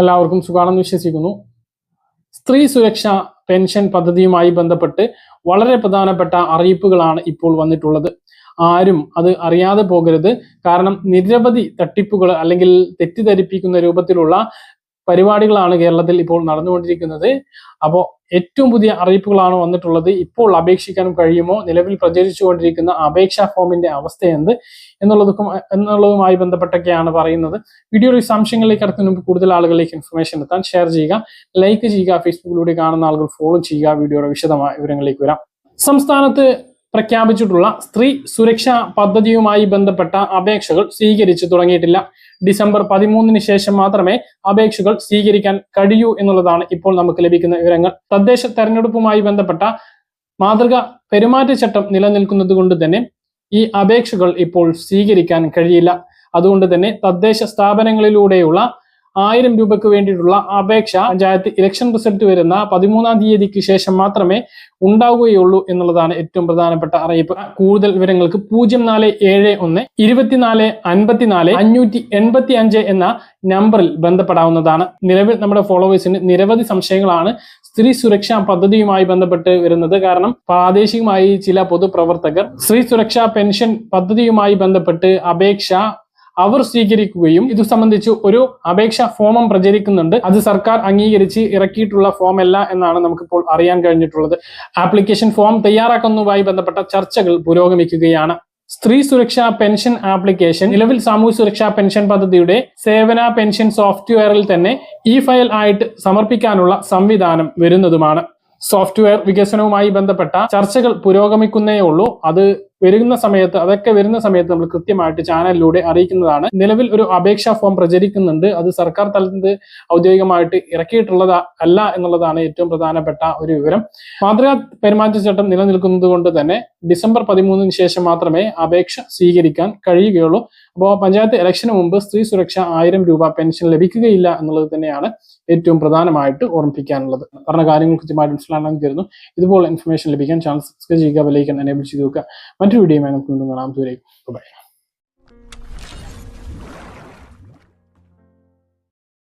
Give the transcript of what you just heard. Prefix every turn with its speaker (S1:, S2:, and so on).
S1: എല്ലാവർക്കും സുഖാണെന്ന് വിശ്വസിക്കുന്നു. സ്ത്രീ സുരക്ഷ പെൻഷൻ പദ്ധതിയുമായി ബന്ധപ്പെട്ട് വളരെ പ്രധാനപ്പെട്ട അറിയിപ്പുകളാണ് ഇപ്പോൾ വന്നിട്ടുള്ളത്. ആരും അത് അറിയാതെ പോകരുത്. കാരണം നിരവധി തട്ടിപ്പുകൾ അല്ലെങ്കിൽ തെറ്റിദ്ധരിപ്പിക്കുന്ന രൂപത്തിലുള്ള പരിപാടികളാണ് കേരളത്തിൽ ഇപ്പോൾ നടന്നുകൊണ്ടിരിക്കുന്നത്. അപ്പോൾ ഏറ്റവും പുതിയ അറിയിപ്പുകളാണ് വന്നിട്ടുള്ളത്. ഇപ്പോൾ അപേക്ഷിക്കാൻ കഴിയുമോ? നിലവിൽ പ്രചരിച്ചുകൊണ്ടിരിക്കുന്ന അപേക്ഷാ ഫോമിന്റെ അവസ്ഥ എന്ത് എന്നുള്ളതും എന്നുള്ളതുമായി ബന്ധപ്പെട്ടൊക്കെയാണ് പറയുന്നത്. വീഡിയോയിൽ സംശയങ്ങളിലേക്ക് കടത്തുന്ന മുമ്പ് കൂടുതൽ ആളുകളിലേക്ക് ഇൻഫർമേഷൻ എത്താൻ ഷെയർ ചെയ്യുക ലൈക്ക് ചെയ്യുക ഫേസ്ബുക്കിലൂടെ കാണുന്ന ആളുകൾ ഫോളോ ചെയ്യുക. വീഡിയോയുടെ വിശദമായ വിവരങ്ങളിലേക്ക് വരാം. സംസ്ഥാനത്ത് പ്രഖ്യാപിച്ചിട്ടുള്ള സ്ത്രീ സുരക്ഷാ പദ്ധതിയുമായി ബന്ധപ്പെട്ട അപേക്ഷകൾ സ്വീകരിച്ചു തുടങ്ങിയിട്ടില്ല. ഡിസംബർ പതിമൂന്നിന് ശേഷം മാത്രമേ അപേക്ഷകൾ സ്വീകരിക്കാൻ കഴിയൂ എന്നുള്ളതാണ് ഇപ്പോൾ നമുക്ക് ലഭിക്കുന്ന വിവരങ്ങൾ. തദ്ദേശ തെരഞ്ഞെടുപ്പുമായി ബന്ധപ്പെട്ട മാതൃക പെരുമാറ്റച്ചട്ടം നിലനിൽക്കുന്നത് കൊണ്ട് തന്നെ ഈ അപേക്ഷകൾ ഇപ്പോൾ സ്വീകരിക്കാൻ കഴിയില്ല. അതുകൊണ്ട് തന്നെ തദ്ദേശ സ്ഥാപനങ്ങളിലൂടെയുള്ള ആയിരം രൂപയ്ക്ക് വേണ്ടിയിട്ടുള്ള അപേക്ഷ പഞ്ചായത്ത് ഇലക്ഷൻ റിസൾട്ട് വരുന്ന പതിമൂന്നാം തീയതിക്ക് ശേഷം മാത്രമേ ഉണ്ടാവുകയുള്ളൂ എന്നുള്ളതാണ് ഏറ്റവും പ്രധാനപ്പെട്ട അറിയിപ്പ്. കൂടുതൽ വിവരങ്ങൾക്ക് പൂജ്യം നാല് ഏഴ് ഒന്ന് ഇരുപത്തിനാല് അൻപത്തിനാല് അഞ്ഞൂറ്റി എൺപത്തി അഞ്ച് എന്ന നമ്പറിൽ ബന്ധപ്പെടാവുന്നതാണ്. നിലവിൽ നമ്മുടെ ഫോളോവേഴ്സിന് നിരവധി സംശയങ്ങളാണ് സ്ത്രീ സുരക്ഷാ പദ്ധതിയുമായി ബന്ധപ്പെട്ട് വരുന്നത്. കാരണം പ്രാദേശികമായി ചില പൊതുപ്രവർത്തകർ സ്ത്രീ സുരക്ഷാ പെൻഷൻ പദ്ധതിയുമായി ബന്ധപ്പെട്ട് അപേക്ഷ അവർ സ്വീകരിക്കുകയും ഇത് സംബന്ധിച്ച് ഒരു അപേക്ഷ ഫോമും പ്രചരിക്കുന്നുണ്ട്. അത് സർക്കാർ അംഗീകരിച്ച് ഇറക്കിയിട്ടുള്ള ഫോം അല്ല എന്നാണ് നമുക്കിപ്പോൾ അറിയാൻ കഴിഞ്ഞിട്ടുള്ളത്. ആപ്ലിക്കേഷൻ ഫോം തയ്യാറാക്കുന്നതുമായി ബന്ധപ്പെട്ട ചർച്ചകൾ പുരോഗമിക്കുകയാണ്. സ്ത്രീ സുരക്ഷാ പെൻഷൻ ആപ്ലിക്കേഷൻ നിലവിൽ സാമൂഹ്യ സുരക്ഷാ പെൻഷൻ പദ്ധതിയുടെ സേവന പെൻഷൻ സോഫ്റ്റ്വെയറിൽ തന്നെ ഇ ഫയൽ ആയിട്ട് സമർപ്പിക്കാനുള്ള സംവിധാനം വരുന്നതുമാണ്. സോഫ്റ്റ്വെയർ വികസനവുമായി ബന്ധപ്പെട്ട ചർച്ചകൾ പുരോഗമിക്കുന്നേ ഉള്ളൂ. അത് വരുന്ന സമയത്ത് അതൊക്കെ വരുന്ന സമയത്ത് നമ്മൾ കൃത്യമായിട്ട് ചാനലിലൂടെ അറിയിക്കുന്നതാണ്. നിലവിൽ ഒരു അപേക്ഷാ ഫോം പ്രചരിക്കുന്നുണ്ട്. അത് സർക്കാർ തലത്തിൽ ഔദ്യോഗികമായിട്ട് ഇറക്കിയിട്ടുള്ളത് അല്ല എന്നുള്ളതാണ് ഏറ്റവും പ്രധാനപ്പെട്ട ഒരു വിവരം. മാതൃകാ പെരുമാറ്റച്ചട്ടം നിലനിൽക്കുന്നത് കൊണ്ട് തന്നെ ഡിസംബർ പതിമൂന്നിന് ശേഷം മാത്രമേ അപേക്ഷ സ്വീകരിക്കാൻ കഴിയുകയുള്ളൂ. അപ്പോൾ പഞ്ചായത്ത് ഇലക്ഷന് മുമ്പ് സ്ത്രീ സുരക്ഷ ആയിരം രൂപ പെൻഷൻ ലഭിക്കുകയില്ല എന്നുള്ളത് തന്നെയാണ് ഏറ്റവും പ്രധാനമായിട്ട് ഓർമ്മിപ്പിക്കാനുള്ളത്. പറഞ്ഞ കാര്യങ്ങൾ കൃത്യമായിട്ട് മനസ്സിലാണെന്ന് കരുതുന്നു. ഇതുപോലെ ഇൻഫർമേഷൻ ലഭിക്കാൻ ചാനൽ സബ്സ്ക്രൈബ് ചെയ്യുക വിലയിക്കാൻ എനേബിൾ ചെയ്ത് വെക്കുക. മറ്റൊരു വീഡിയോയുമായി നമുക്ക് വീണ്ടും കാണാം. ബൈ